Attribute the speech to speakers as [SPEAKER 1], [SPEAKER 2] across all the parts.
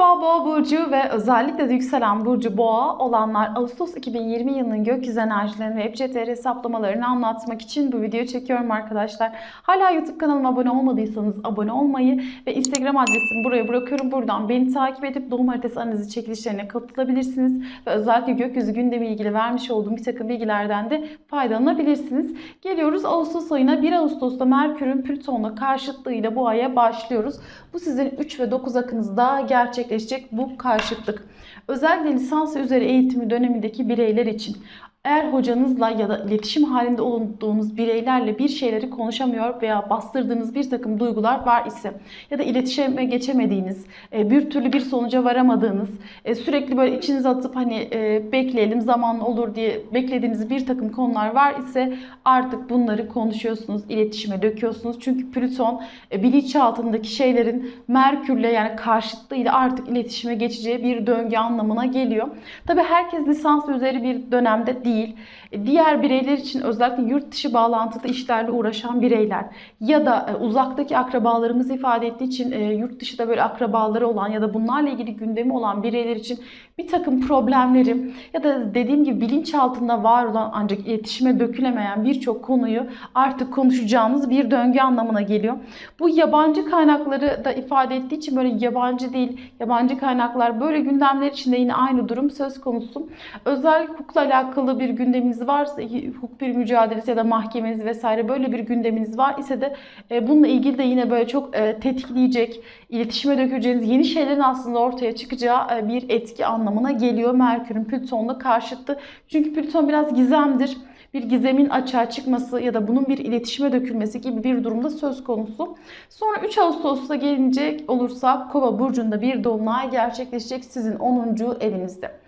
[SPEAKER 1] Merhaba Boğa Burcu ve özellikle de yükselen Burcu Boğa olanlar Ağustos 2020 yılının gökyüzü enerjilerini ve EBCTR hesaplamalarını anlatmak için bu videoyu çekiyorum arkadaşlar. Hala YouTube kanalıma abone olmadıysanız abone olmayı ve Instagram adresimi buraya bırakıyorum. Buradan beni takip edip doğum haritası analizi çekilişlerine katılabilirsiniz. Ve özellikle gökyüzü gündemi ilgili vermiş olduğum bir takım bilgilerden de faydalanabilirsiniz. Geliyoruz Ağustos ayına. 1 Ağustos'ta Merkür'ün Plüton'la karşıtlığıyla bu aya başlıyoruz. Bu sizin 3 ve 9 akınızda gerçekleşecek bu karşıtlık. Özellikle lisans üzeri eğitimi dönemindeki bireyler için eğer hocanızla ya da iletişim halinde olduğunuz bireylerle bir şeyleri konuşamıyor veya bastırdığınız bir takım duygular var ise ya da iletişime geçemediğiniz, e, bir türlü bir sonuca varamadığınız, e, sürekli böyle içinize atıp hani e, bekleyelim zaman olur diye beklediğiniz bir takım konular var ise artık bunları konuşuyorsunuz, iletişime döküyorsunuz. Çünkü Plüton bilinçaltındaki şeylerin Merkürle yani karşıtlığıyla artık iletişime geçeceği bir döngü anlamına geliyor. Tabi herkes lisans üzeri bir dönemde değil. Diğer bireyler için özellikle yurt dışı bağlantılı işlerle uğraşan bireyler ya da e, uzaktaki akrabalarımız ifade ettiği için e, yurt dışında böyle akrabaları olan ya da bunlarla ilgili gündemi olan bireyler için bir takım problemleri ya da dediğim gibi bilinç altında var olan ancak iletişime dökülemeyen birçok konuyu artık konuşacağımız bir döngü anlamına geliyor. Bu yabancı kaynakları da ifade ettiği için böyle yabancı değil, yabancı kaynaklar böyle gündemler içinde yine aynı durum söz konusu. Özel hukukla alakalı bir gündeminiz varsa, hukuk bir mücadelesi ya da mahkemeniz vesaire böyle bir gündeminiz var ise de e, bununla ilgili de yine böyle çok e, tetikleyecek, iletişime dökeceğiniz yeni şeylerin aslında ortaya çıkacağı e, bir etki anlamına geliyor Merkür'ün Plüton'la karşıtı. Çünkü Plüton biraz gizemdir bir gizemin açığa çıkması ya da bunun bir iletişime dökülmesi gibi bir durumda söz konusu. Sonra 3 Ağustos'ta gelinecek olursa Kova burcunda bir dolunay gerçekleşecek sizin 10. evinizde.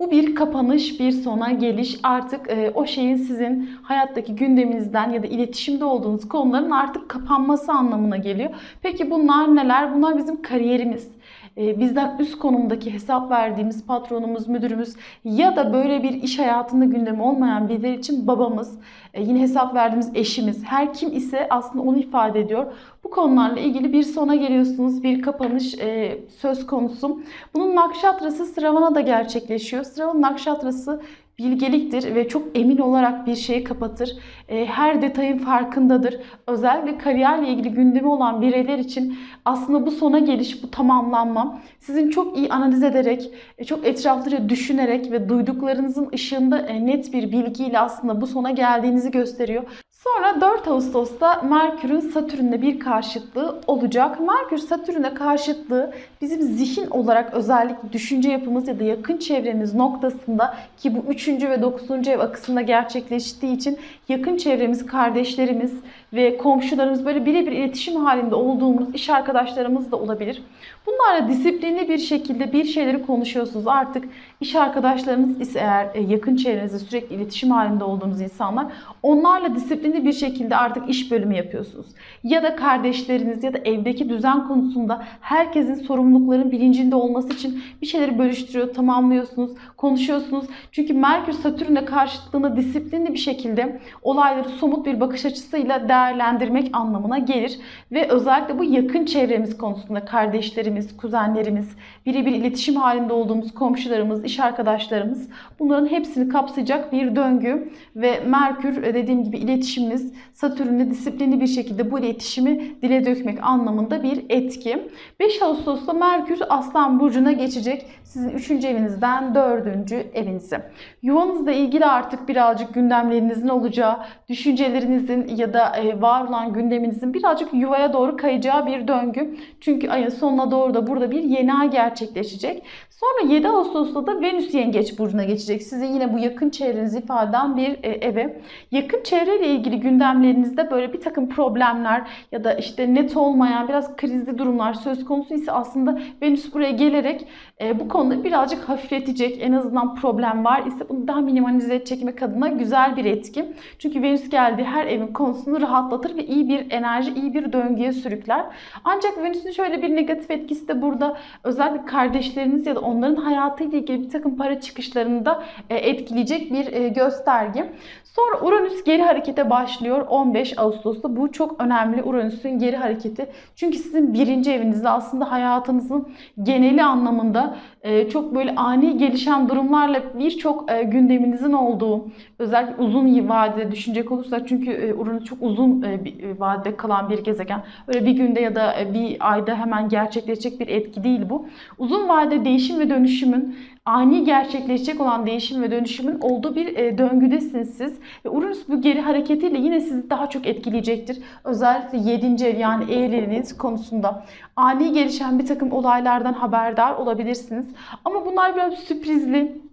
[SPEAKER 1] Bu bir kapanış, bir sona geliş. Artık e, o şeyin sizin hayattaki gündeminizden ya da iletişimde olduğunuz konuların artık kapanması anlamına geliyor. Peki bunlar neler? Bunlar bizim kariyerimiz e, bizden üst konumdaki hesap verdiğimiz patronumuz, müdürümüz ya da böyle bir iş hayatında gündemi olmayan birileri için babamız, e, yine hesap verdiğimiz eşimiz, her kim ise aslında onu ifade ediyor. Bu konularla ilgili bir sona geliyorsunuz, bir kapanış e, söz konusu. Bunun nakşatrası Sıravana da gerçekleşiyor. Sıravan nakşatrası bilgeliktir ve çok emin olarak bir şeyi kapatır. E, her detayın farkındadır. Özellikle kariyerle ilgili gündemi olan bireyler için aslında bu sona geliş, bu tamamlanma sizin çok iyi analiz ederek, e, çok etraflıca düşünerek ve duyduklarınızın ışığında e, net bir bilgiyle aslında bu sona geldiğinizi gösteriyor. Sonra 4 Ağustos'ta Merkür'ün Satürn'le bir karşıtlığı olacak. Merkür Satürn'e karşıtlığı bizim zihin olarak özellikle düşünce yapımız ya da yakın çevremiz noktasında ki bu 3. ve 9. ev akısında gerçekleştiği için yakın çevremiz, kardeşlerimiz ve komşularımız böyle birebir iletişim halinde olduğumuz iş arkadaşlarımız da olabilir. Bunlarla disiplinli bir şekilde bir şeyleri konuşuyorsunuz. Artık iş arkadaşlarınız ise eğer e, yakın çevrenizde sürekli iletişim halinde olduğunuz insanlar onlarla disiplinli bir şekilde artık iş bölümü yapıyorsunuz. Ya da kardeşleriniz ya da evdeki düzen konusunda herkesin sorumlulukların bilincinde olması için bir şeyleri bölüştürüyor, tamamlıyorsunuz, konuşuyorsunuz. Çünkü Merkür Satürn'e karşıtlığında disiplinli bir şekilde olayları somut bir bakış açısıyla değerlendirmek anlamına gelir. Ve özellikle bu yakın çevremiz konusunda kardeşlerimiz, kuzenlerimiz, birebir iletişim halinde olduğumuz komşularımız, iş arkadaşlarımız bunların hepsini kapsayacak bir döngü ve Merkür e, dediğim gibi iletişimimiz Satürn'le disiplinli bir şekilde bu iletişimi dile dökmek anlamında bir etki. 5 Ağustos'ta Merkür Aslan Burcu'na geçecek. Sizin 3. evinizden 4. evinize. Yuvanızla ilgili artık birazcık gündemlerinizin olacağı, düşüncelerinizin ya da e, var olan gündeminizin birazcık yuvaya doğru kayacağı bir döngü. Çünkü ayın sonuna doğru da burada bir yeni ay gerçekleşecek. Sonra 7 Ağustos'ta da Venüs Yengeç Burcu'na geçecek. Size yine bu yakın çevrenizi ifade eden bir e, eve. Yakın çevreyle ilgili gündemlerinizde böyle bir takım problemler ya da işte net olmayan biraz krizli durumlar söz konusu ise aslında Venüs buraya gelerek e, bu konuda birazcık hafifletecek. En azından problem var ise bunu daha minimalize çekmek adına güzel bir etki. Çünkü Venüs geldiği her evin konusunu rahatlatır ve iyi bir enerji, iyi bir döngüye sürükler. Ancak Venüs'ün şöyle bir negatif etkisi de burada özellikle kardeşleriniz ya da onların hayatıyla ilgili bir takım para çıkışlarını da e, etkileyecek bir e, gösterge. Sonra Uranüs geri harekete başlıyor 15 Ağustos'ta. Bu çok önemli Uranüs'ün geri hareketi. Çünkü sizin birinci evinizde aslında hayatınızın geneli anlamında e, çok böyle ani gelişen durumlarla birçok gündeminizin olduğu, özellikle uzun vadede düşünecek olursak çünkü Uranüs çok uzun e, bir e, vadede kalan bir gezegen. Öyle bir günde ya da e, bir ayda hemen gerçekleşecek bir etki değil bu. Uzun vadede değişim ve dönüşümün ani gerçekleşecek olan değişim ve dönüşümün olduğu bir e, döngüdesiniz siz. Ve Uranüs bu geri hareketiyle yine sizi daha çok etkileyecektir. Özellikle 7. ev yani evliliğiniz konusunda. Ani gelişen bir takım olaylardan haberdar olabilirsiniz. Ama bunlar biraz sürprizli.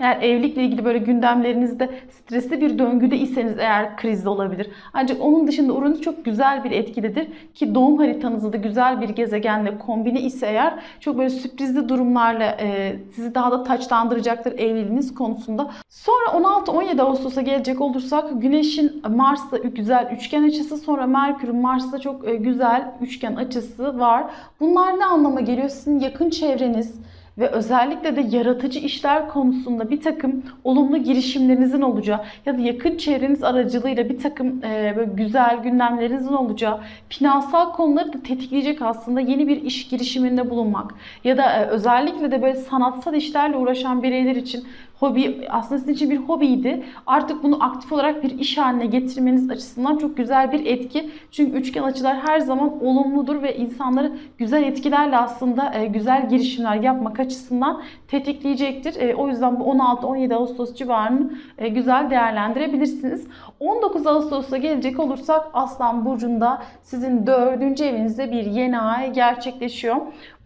[SPEAKER 1] Eğer evlilikle ilgili böyle gündemlerinizde stresli bir döngüde iseniz eğer kriz olabilir. Ancak onun dışında Uranüs çok güzel bir etkidedir ki doğum haritanızda da güzel bir gezegenle kombine ise eğer çok böyle sürprizli durumlarla e, sizi daha da taçlandıracaktır evliliğiniz konusunda. Sonra 16-17 Ağustos'a gelecek olursak Güneş'in Mars'ta güzel üçgen açısı sonra Merkür'ün Mars'ta çok e, güzel üçgen açısı var. Bunlar ne anlama geliyor? Sizin yakın çevreniz, ve özellikle de yaratıcı işler konusunda bir takım olumlu girişimlerinizin olacağı ya da yakın çevreniz aracılığıyla bir takım e, böyle güzel gündemlerinizin olacağı finansal konuları da tetikleyecek aslında yeni bir iş girişiminde bulunmak ya da e, özellikle de böyle sanatsal işlerle uğraşan bireyler için hobi aslında sizin için bir hobiydi. Artık bunu aktif olarak bir iş haline getirmeniz açısından çok güzel bir etki. Çünkü üçgen açılar her zaman olumludur ve insanları güzel etkilerle aslında e, güzel girişimler yapmak açısından tetikleyecektir. E, o yüzden bu 16-17 Ağustos civarını e, güzel değerlendirebilirsiniz. 19 Ağustos'a gelecek olursak Aslan Burcu'nda sizin dördüncü evinizde bir yeni ay gerçekleşiyor.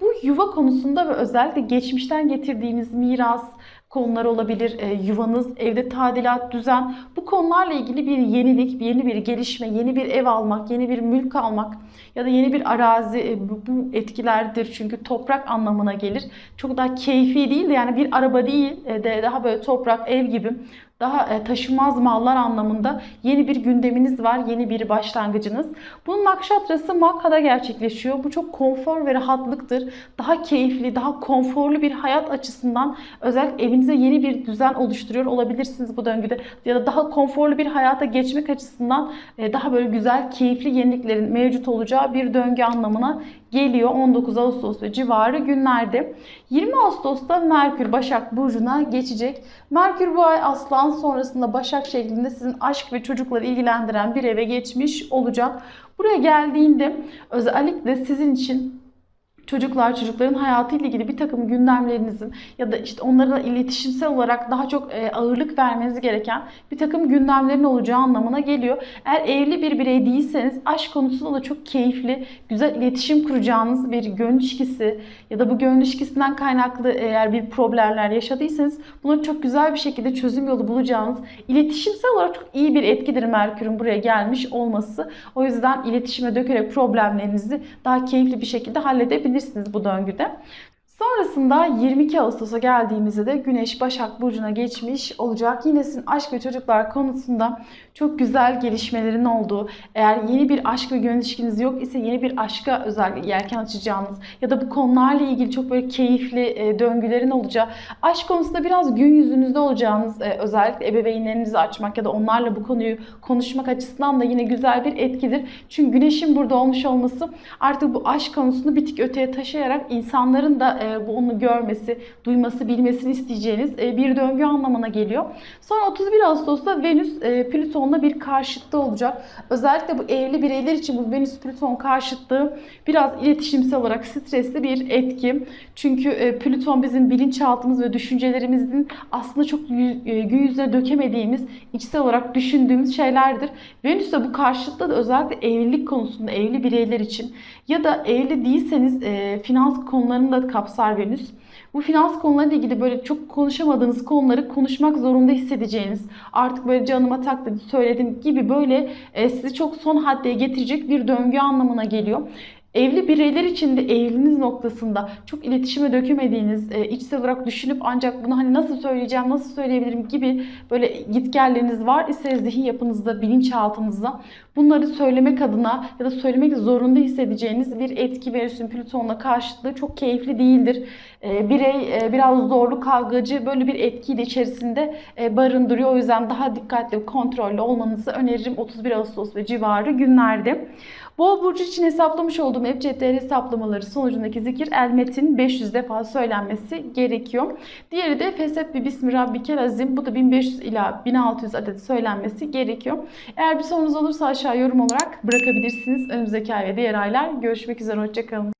[SPEAKER 1] Bu yuva konusunda ve özellikle geçmişten getirdiğimiz miras, konular olabilir. E, yuvanız, evde tadilat, düzen. Bu konularla ilgili bir yenilik, yeni bir gelişme, yeni bir ev almak, yeni bir mülk almak ya da yeni bir arazi e, bu, bu etkilerdir. Çünkü toprak anlamına gelir. Çok daha keyfi değil de yani bir araba değil e, de daha böyle toprak, ev gibi daha e, taşınmaz mallar anlamında yeni bir gündeminiz var, yeni bir başlangıcınız. Bunun nakşatrası Makka'da gerçekleşiyor. Bu çok konfor ve rahatlıktır. Daha keyifli, daha konforlu bir hayat açısından özellikle evinize yeni bir düzen oluşturuyor olabilirsiniz bu döngüde. Ya da daha konforlu bir hayata geçmek açısından e, daha böyle güzel, keyifli yeniliklerin mevcut olacağı bir döngü anlamına geliyor 19 Ağustos ve civarı günlerde. 20 Ağustos'ta Merkür Başak Burcu'na geçecek. Merkür bu ay Aslan sonrasında Başak şeklinde sizin aşk ve çocukları ilgilendiren bir eve geçmiş olacak. Buraya geldiğinde özellikle sizin için çocuklar, çocukların hayatıyla ilgili bir takım gündemlerinizin ya da işte onlara iletişimsel olarak daha çok e, ağırlık vermeniz gereken bir takım gündemlerin olacağı anlamına geliyor. Eğer evli bir birey değilseniz aşk konusunda da çok keyifli, güzel iletişim kuracağınız bir gönül ilişkisi ya da bu gönül ilişkisinden kaynaklı eğer bir problemler yaşadıysanız buna çok güzel bir şekilde çözüm yolu bulacağınız, iletişimsel olarak çok iyi bir etkidir Merkür'ün buraya gelmiş olması. O yüzden iletişime dökerek problemlerinizi daha keyifli bir şekilde halledebilirsiniz yapabilirsiniz bu döngüde. Sonrasında 22 Ağustos'a geldiğimizde de Güneş Başak Burcu'na geçmiş olacak. Yine sizin aşk ve çocuklar konusunda çok güzel gelişmelerin olduğu, eğer yeni bir aşk ve gönül ilişkiniz yok ise yeni bir aşka özellikle yelken açacağınız ya da bu konularla ilgili çok böyle keyifli e, döngülerin olacağı, aşk konusunda biraz gün yüzünüzde olacağınız, e, özellikle ebeveynlerinizi açmak ya da onlarla bu konuyu konuşmak açısından da yine güzel bir etkidir. Çünkü Güneş'in burada olmuş olması artık bu aşk konusunu bir tık öteye taşıyarak insanların da e, bu onu görmesi, duyması, bilmesini isteyeceğiniz e, bir döngü anlamına geliyor. Sonra 31 Ağustos'ta Venüs e, Plüton'la bir karşıtta olacak. Özellikle bu evli bireyler için bu Venüs Plüton karşıtlığı biraz iletişimsel olarak stresli bir etki. Çünkü e, Plüton bizim bilinçaltımız ve düşüncelerimizin aslında çok gün yüzüne dökemediğimiz, içsel olarak düşündüğümüz şeylerdir. Venüs de bu karşıtlığı da özellikle evlilik konusunda evli bireyler için ya da evli değilseniz finans konularını da kapsar Venüs. Bu finans konularıyla ilgili böyle çok konuşamadığınız konuları konuşmak zorunda hissedeceğiniz, artık böyle canıma taktı söyledim gibi böyle e, sizi çok son haddeye getirecek bir döngü anlamına geliyor Evli bireyler için de evliliğiniz noktasında çok iletişime dökemediğiniz, e, içsel olarak düşünüp ancak bunu hani nasıl söyleyeceğim, nasıl söyleyebilirim gibi böyle gitgelleriniz var ise zihin yapınızda, bilinçaltınızda bunları söylemek adına ya da söylemek zorunda hissedeceğiniz bir etki Venüs'ün Plüton'la karşıtlığı çok keyifli değildir. E, birey e, biraz zorlu, kavgacı böyle bir etkiyi de içerisinde barındırıyor. O yüzden daha dikkatli ve kontrollü olmanızı öneririm 31 Ağustos ve civarı günlerde. Boğa burcu için hesaplamış olduğum Ebced'ler hesaplamaları sonucundaki zikir el metin 500 defa söylenmesi gerekiyor. Diğeri de Fesebbi Bismi Rabbike Azim. Bu da 1500 ila 1600 adet söylenmesi gerekiyor. Eğer bir sorunuz olursa aşağı yorum olarak bırakabilirsiniz. Önümüzdeki ay ve diğer aylar görüşmek üzere. Hoşçakalın.